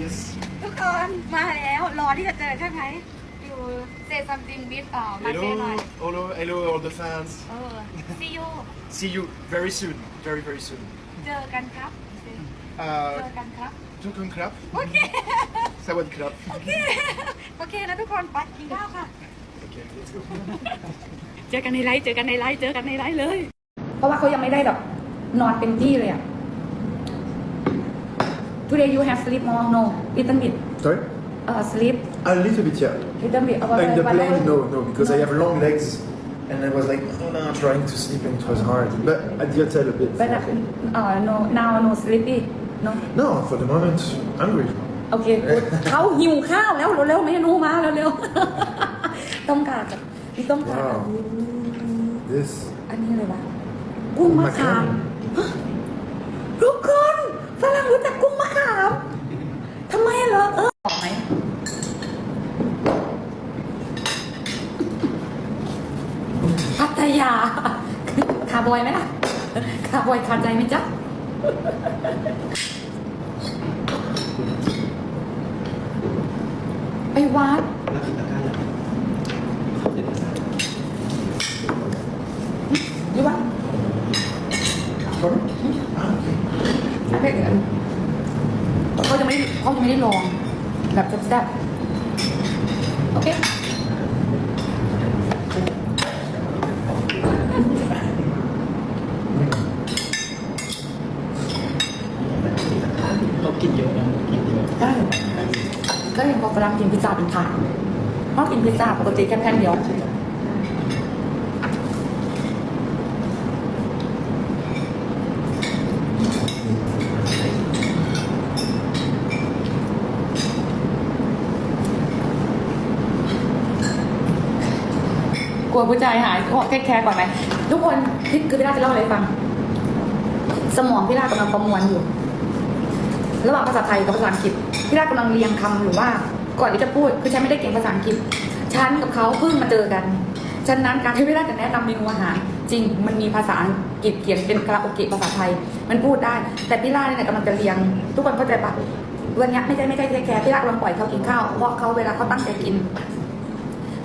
Yes. ทุกคนมาแล้ว รอที่จะเจอใช่ไหม you say something with เอ่อ my friend หน่อย Hello, hello, hello, all the fans. เออ see you See you very soon, very very soon. เจอกันครับ เจ Uh, อกันครับ Tukun krap, โอเค Sawad krap. โอเค โอเคนะทุกคนไปกินข้าวค่ะ Okay, let's go. เจอกันในไลฟ์เจอกันในไลฟ์เจอกันในไลฟ์เลย เพราะว่าเขายังไม่ได้แบบนอนเต็มที่เลยอะ Today you have sleep more no little bit Sorry? uh sleep A little bit, yeah. little bit about In the one plane, hour? no, no, because I No. have long legs, and I was like, oh, no, trying to sleep, and it was hard. But at the hotel a bit. but uh no now no sleepy no No, for the moment, hungry. โอเค good เขาหิวข้าวแล้วเร็วๆเมนูมาเร็วๆ ต้มกากมีต้มกาก Wow. This. อันนี้อะไรวะกุ้งมะขามฮะทุกคนฝรั่งรู้จักกุ้ง ง อยขาดใจไหมจ๊ะไปวัดอยู่วัด Sorry? Ah, okay. ไม่เกินเขาจะไม่ได้เขาจะไม่ได้ลอง แบบแซ่บๆโอเค เรากินเยอะนะกินเยอะ ได้ก็เห็นพอ ฝรั่งกินพิซซ่าเป็นถาดเพราะกินพิซซ่าปกติแค่แผ่นเดียวกลัวผู้ชายหายขอแค่แคร์ก่อนไหมทุกคนพี่คือพี่ราจะเล่าอะไรฟัง สมองพี่รากำลังประมวลอยู่ ระหว่างภาษาไทยกับภาษาอังกฤษพี่รากำลังเรียงคำอยู่ว่า ก่อนที่จะพูดคือฉันไม่ได้เก่งภาษาอังกฤษฉันกับเขาเพิ่งมาเจอกันฉะนั้นการที่พี่ราจะแนะนำเมนูอาหารจริงมันมีภาษาอังกฤษเขียนเป็นคาราโอเกะภาษาไทย มันพูดได้ แต่พี่ราเนี่ยกำลังจะเรียง ทุกคนเข้าใจปะวันนี้ไม่ใช่ไม่ใช่แค่พี่รากำลังปล่อยเขากินข้าวเพราะเขาเวลาเขาตั้งใจกิน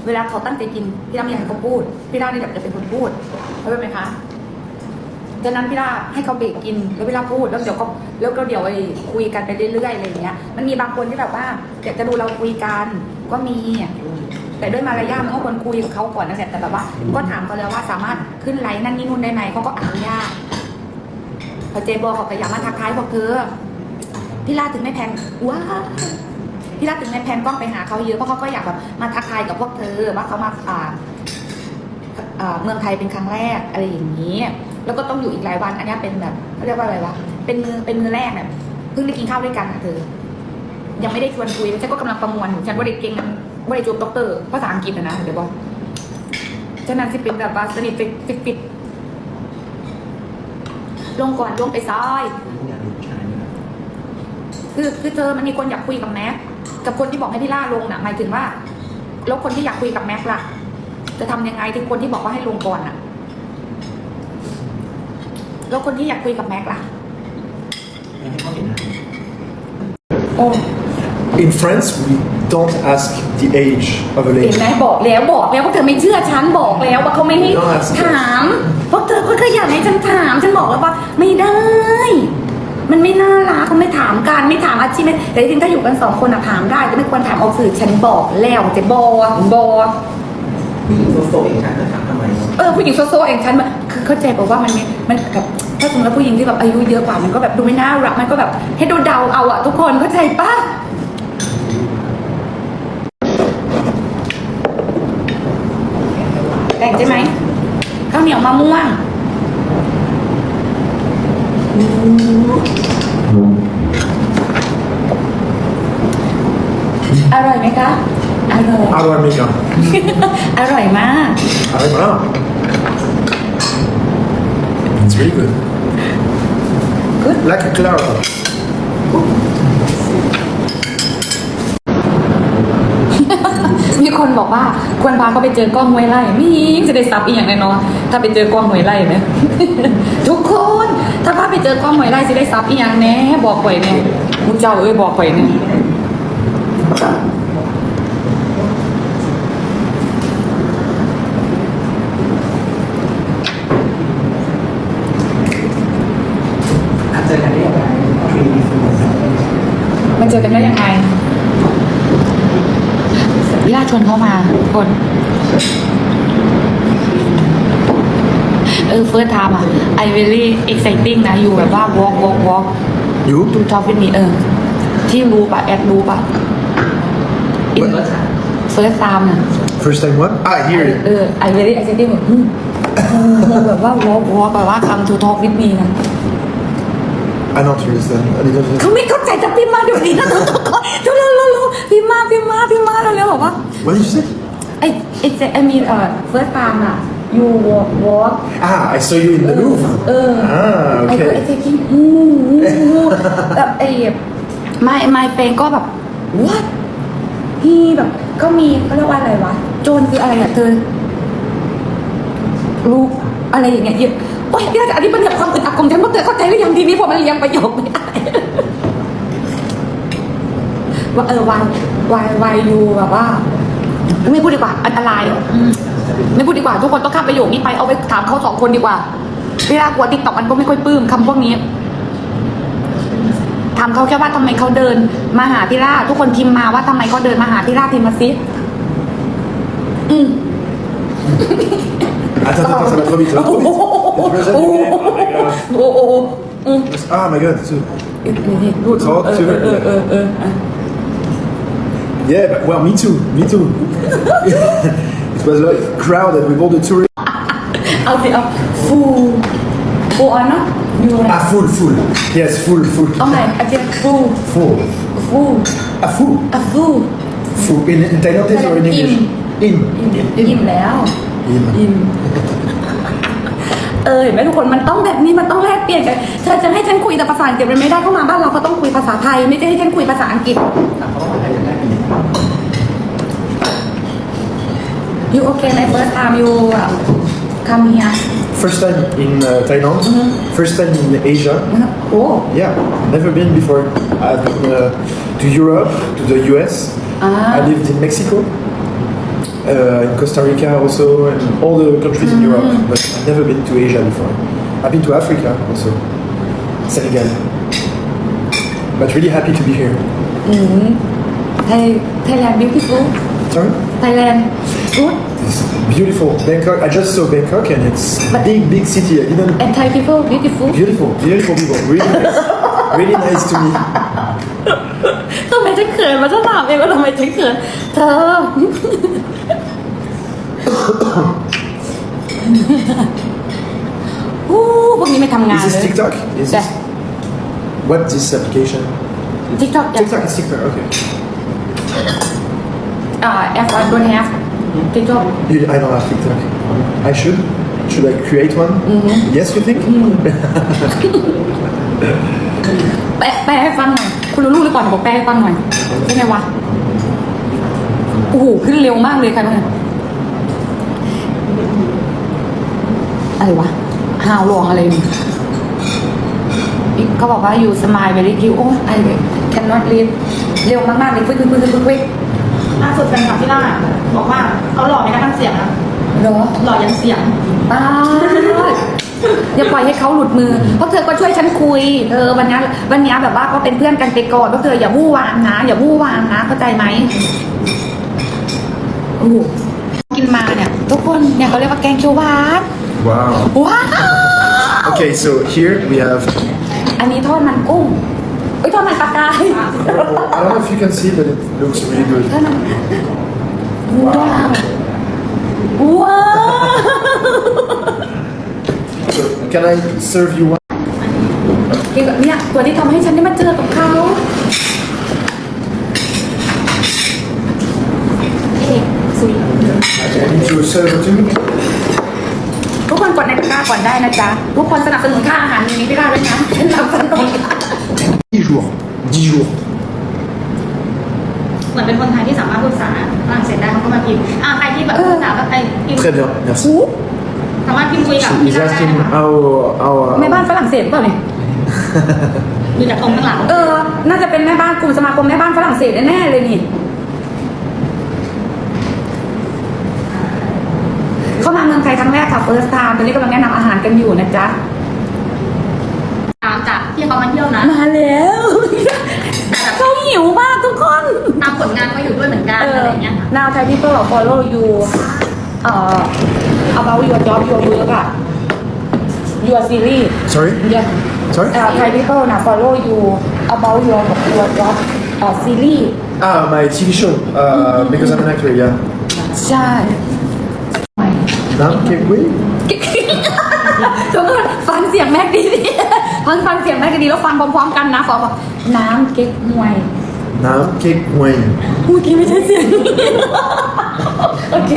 เวลาเขาตั้งใจกินพี่ราไม่อยากให้เขาพูดพี่ราเนี่ยจะเป็นคนพูดเข้าใจไหมคะ ฉะนั้นพี่ลาให้เขาเบรกกินแล้วพี่ลาพูดแล้วเดี๋ยวก็แล้วก็เดี๋ยวไอ้คุยกันไปเรื่อยๆอะไรอย่างเงี้ยมันมีบางคนที่แบบว่าอยากจะดูเราคุยกันก็มี แต่ด้วยมารยาทมันก็ควรคุยกับเขาก่อนนะแต่แต่แบบว่า ก็ถามเขาแล้วว่าสามารถขึ้นไลน์นั่นนี่นู่นได้ไหมเขาก็อนุญาตพอเจบอกเขาพยายามมาทักทายบอกเธอพี่ลาถึงไม่แพนว้าพี่ลาถึงไม่แพนกล้องไปหาเขาเยอะเพราะเขาก็อยากแบบมาทักทายกับพวกเธอว่าเขามาอ่าเอ่อเมืองไทยเป็นครั้งแรกอะไรอย่างนี้ แล้วก็ต้องอยู่อีกหลายวัน อันนี้เป็นแบบเขาเรียกว่าอะไรวะเป็นมือเป็นมือแรกแบบเพิ่งได้กินข้าวด้วยกันอะเธอยังไม่ได้ชวนคุยแล้วฉันก็กำลังประมวลอยู่ฉันว่าได้เก่งว่าได้จูบด็อกเตอร์ภาษาอังกฤษอะนะเดี๋ยวบอกฉะนั้นสิเป็นแบบว่าสนิทฟิตฟิตลงก่อนลงไปซ้ายผมอยคือคือเธอมันมีคนอยากคุยกับแม็กกับคนที่บอกให้พี่ล่าลงน่ะหมายถึงว่า แล้วคนที่อยากคุยกับแม็กล่ะ จะทำยังไงถึงคนที่บอกว่าให้ลงก่อนน่ะ แล้วคนที่อยากคุยกับแม็กล่ะไม่ให้เขาเห็นนะโอ้ In France, we don't ask the age of a เห็ lady. นไหมบอกแล้วบอกแล้วว่าเธอไม่เชื่อฉันบอกแล้วว่าเขาไม่ให้ต้องอาสถามเพราะเธอก็ขยันให้ฉันถาม ฉันบอกแล้วว่าไม่ได้ มันไม่น่ารักเขาไม่ถามกันไม่ถามอาชีพไม่แต่จริงๆถ้าอยู่กันสองคนอะถามได้แต่ไม่ควรถามออกสื่อฉันบอกแล้วเจะบอบอ ผู้หญิงโซๆเองฉันจะถามทำไมเออผู้หญิงโซโซเองฉันมันคือเข้าใจบอกว่ามันมีมันแบบถ้าสมมติว่าผู้หญิงที่แบบอายุเยอะกว่ามันก็แบบดูไม่น่ารักมันก็แบบให้ดูเดาเอาอะทุกคนเข้าใจปะแต่งใช่ไหมข้าวเหนียวมะม่วงอร่อยไหมคะ อร่อย How do I make up? อร่อยมาก I don't know. It's really good. Good. Like a Clara. ไงมีคนบอกว่าควรพาเขาไปเจอกล้องห้วยไร่ไม่ยิงจะได้ซับอีกอย่างแน่นอนถ้าไปเจอกล้องห้วยไร่ไหมทุกคนถ้าพาไปเจอกล้องห้วยไร่จะได้ซับอีกอย่างแน่บอกไว้แน่มุเจ้าเอ้ยบอกไว้แน่อาจเจอกันได้ยังไงทรีดีฟู มันเจ อกันได้ยังไงวิลาชวนเขามาทุกคนเออ first time อะ I very exciting นะ อยู่แบบว่า walk walk walk You? to talk with me เออ ที่รู้ปะแอดรู้ปะเปิดรถชา first time น่ะ First time what? Ah, here. เออ I very exciting แบบอืมอืมแบบว่า walk walk แบบว่า come to talk with me นะ I don't understand. I didn't understand. เขาไม่เข้าใจจะพิมพ์มาเดี๋ยวนี้นะทุกคนเร็วเร็วเร็วเร็วพิมพ์มาพิมพ์มาพิมพ์มาเร็วเร็วบอกว่า What did you say? I it's I mean uh first time อะ you walk walk Ah, I saw you in the Louvre. เออ Ah, ไอ้ก็ okay. ไอ้เทคิงฮู้ฮู้แบบไอ้ไม่ไม่เฟนก็แบบ what ฮีแบบก็มีเขาเรียกว่าอะไรวะ โจรคืออะไรอะเธอลูกอะไรอย่างเงี้ยเยอะ โอ๊ยพี่ราชอันนี้มันแบบความอึดอัดของฉันเพราะเธอเข้าใจหรือยังทีนี้พอมันเรียงประโยคไม่ได้ว่าเออวายวายวายยูแบบว่า ไม่พูดดีกว่าอันตรายอืมไม่พูดดีกว่า ทุกคนต้องข้ามประโยคนี้ไปเอาไปถามเขาสองคนดีกว่าเวลากลัวติ๊กต็อกมันก็ไม่ค่อยปลื้มคำพวกนี้ถามเขาแค่ว่าทำไมเขาเดินมาหาพี่ล่าทุกคนพิมพ์มาว่าทำไมเขาเดินมาหาพี่ล่าพิมพ์มาซิอืม Attends, attends, ça va trop vite. Ça va โอ้ trop โห vite. โอ้โหโอ้โหอืม Ah, my god. So, รูด Talk เอ to อ her. เออเออเออเออ yeah, but, well, me too. Me too. it was like crowded with all the tourists. เอาสิเอาฟูฟูออนเนาะอยู่นะ Ah, full, full. Yes, full, full. เอาใหม่อาเจียฟู Full. ฟู Ah, full. อะฟู Full. In, in Thailandese or in English? In. อิ่มแล้ว In. อิ่ม เออเห็นไหมทุกคนมันต้องแบบนี้มันต้องแลกเปลี่ยนกันเธอจะให้ฉันคุยแต่ภาษาอังกฤษมันไม่ได้เข้ามาบ้านเราก็ต้องคุยภาษาไทย ไม่ใช่ให้ฉันคุยภาษาอังกฤษเขาบอกว่าใครจะได้เป็น you okay my first time you uh, come here First time in uh, Thailand. First time in Asia. โอ้ Yeah, never been before. I've been uh, to Europe, to the US. Ah. I lived in Mexico, uh, in Costa Rica also, and all the countries in Europe. But I've never been to Asia before. I've been to Africa also, Senegal. But really happy to be here. ไทยไทยแลนด์ beautiful Sorry? ไทยแลนด์ good It's beautiful. Bangkok. I just saw Bangkok, and it's a big, big city. I didn't. and Thai people beautiful Beautiful, beautiful people. Really nice. really nice to me. ทำไมฉันเขินมาฉันถามเองว่าทำไมฉันเขินเธอ อู้พวกนี้ไม่ทำงาน Is เล this ย TikTok? Is Yeah. this what this application? TikTok TikTok is TikTok. Okay. อ่าแอปวันบนแอป TikTok You, I don't have TikTok. I should. Should I create one? Yes, you think? แปลแปลให้ฟังหน่อยคุณรู้รู้หรือเปล่าบอกแปลให้ฟังหน่อยใช่ไหมวะโอ้โหขึ้นเร็วมากเลยค่ะเนี่ อะไรวะฮาวลองอะไรนี่เขาบอกว่าอยู่สมายเวลิคิวโอ้ไอแคนนอตรีดเร็วมากๆเลยควิกควิกควิกควิกควิกล่าสุดแฟนคลับที่ล่าบอกว่าเขาหล่อในกระทั่งเสียงนะเหรอหล่อยันเสียงตายอย่าปล่อยให้เขาหลุดมือ เพราะเธอก็ช่วยฉันคุย เธอวันนี้วันนี้แบบว่าก็เป็นเพื่อนกันไปก่อนเพราะเธออย่าวู่วามนะ อย่าวู่วามนะ เข้าใจไหมโอ้โหกินมาเนี่ย ทุกคนเนี่ยเขาเรียกว่าแกงเขียวหวาน Wow. ว้าว Okay, so here we have. อันนี้ทอดมันกุ้งเอ้ยทอดมันปลากาย I don't know if you can see, but it looks really good. ทอดมันว้าวว้าว So, can I serve you one? เนี่ยตัวที่ทำให้ฉันได้มาเจอกับเขาเอกสุย I need to serve it too. ทุกคน กดในตะกร้าก่อนได้นะจ๊ะ ทุกคนสนับสนุนค่าอาหารมื้อนี้ไม่ได้ด้วยนะสนับสนุน10 jours. 10 jours. มือนเป็นคนไทยที่สามารถพูดภาษาฝรั่งเศสได้เขาก็มาพิมพ์อ่าใครที่แบบพูดภาษาแบบไอ้พิมพ์ Très bien, merci. สามารถพิมพ์คุยกับ She พี่ is ได้ได้ asking นะคะ how how. uh, แม่บ้านฝรั่งเศสหรือเปล่าเนี่ยดูจากตรงข้างหลัง เออ น่าจะเป็นแม่บ้านกลุ่มสมาคมแม่บ้านฝรั่งเศสแน่ๆเลยนี่ เข้ามาเมืองไทยครั้งแรกค่ะ first time ตอนนี้กำลังแนะนำอาหารกันอยู่นะจ๊ะตามจากที่เขามาเที่ยวนะมาแล้วเขาหิวมากทุกคนตามผลงานเขาอยู่ด้วยเหมือนกันอะไรอย่างเงี้ยค่ะ now Thai people follow you uh about your job your work อะ your series Sorry. yeah Sorry. uh, Thai people now follow you about your your job uh, series Ah, my TV show. Uh, because I'm an actor. Yeah. ใช่ Now, okay, wait. ทุกคนฟังเสียงแม็กดีดีๆฟังฟังเสียงแม็กดีๆแล้วฟังพร้อมๆกันนะฟองบอกน้ำเก๊กฮวย Now, cake wine. เมื่อกี้ไม่ใช่เสียงโอเค